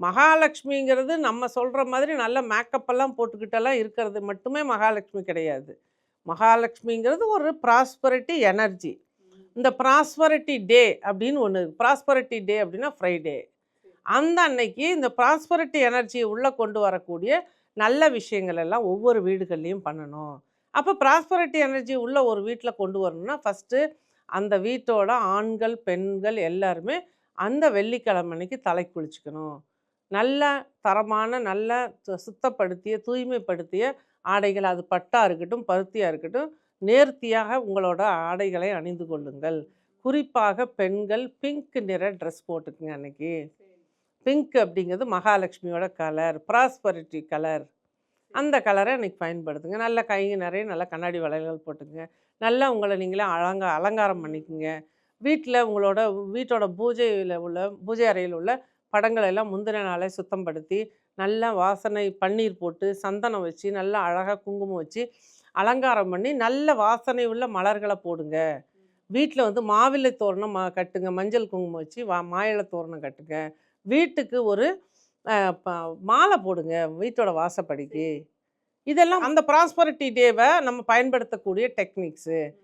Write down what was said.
மகாலட்சுமிங்கிறது நம்ம சொல்கிற மாதிரி நல்ல மேக்கப்பெல்லாம் போட்டுக்கிட்டெல்லாம் இருக்கிறது மட்டுமே மகாலட்சுமி கிடையாது. மகாலட்சுமிங்கிறது ஒரு ப்ராஸ்பரிட்டி எனர்ஜி. இந்த ப்ராஸ்பரிட்டி டே அப்படின்னு ஒன்று ப்ராஸ்பரிட்டி டே அப்படின்னா ஃப்ரைடே. அந்த அன்னைக்கு இந்த ப்ராஸ்பரிட்டி எனர்ஜியை உள்ளே கொண்டு வரக்கூடிய நல்ல விஷயங்கள் எல்லாம் ஒவ்வொரு வீடுகள்லையும் பண்ணணும். அப்போ ப்ராஸ்பரிட்டி எனர்ஜி உள்ள ஒரு வீட்டில் கொண்டு வரணும்னா ஃபஸ்ட்டு அந்த வீட்டோட ஆண்கள் பெண்கள் எல்லாருமே அந்த வெள்ளிக்கிழமை அன்னைக்கு தலை குளிச்சுக்கணும் நல்ல தரமான நல்ல சுத்தப்படுத்திய தூய்மைப்படுத்திய ஆடைகள். அது பட்டாக இருக்கட்டும் பருத்தியாக இருக்கட்டும் நேர்த்தியாக உங்களோட ஆடைகளை அணிந்து கொள்ளுங்கள். குறிப்பாக பெண்கள் பிங்க் நிற ட்ரெஸ் போட்டுக்குங்க அன்னைக்கு. பிங்க் அப்படிங்கிறது மகாலட்சுமியோட கலர் ப்ராஸ்பரிட்டி கலர். அந்த கலரை அன்றைக்கி பயன்படுத்துங்க. நல்ல கை நிறைய நல்ல கண்ணாடி வளையல்கள் போட்டுக்குங்க. நல்லா உங்களை நீங்களே அலங்கா அலங்காரம் பண்ணிக்கோங்க. வீட்டில் உங்களோட வீட்டோட பூஜையில் உள்ள பூஜை அறையில் உள்ள படங்களை எல்லாம் முந்தின நாளே சுத்தம் படுத்தி நல்லா வாசனை பன்னீர் போட்டு சந்தனம் வச்சு நல்லா அழகாக குங்குமம் வச்சு அலங்காரம் பண்ணி நல்ல வாசனை உள்ள மலர்களை போடுங்க. வீட்டில் வந்து மாவிலை தோரணம் மா கட்டுங்க மஞ்சள் குங்குமம் வச்சு வா மாயிலை தோரணம் கட்டுங்க. வீட்டுக்கு ஒரு மாலை போடுங்க வீட்டோட வாசப்படிக்கு. இதெல்லாம் அந்த ப்ராஸ்பரிட்டி டேவை நம்ம பயன்படுத்தக்கூடிய டெக்னிக்ஸு.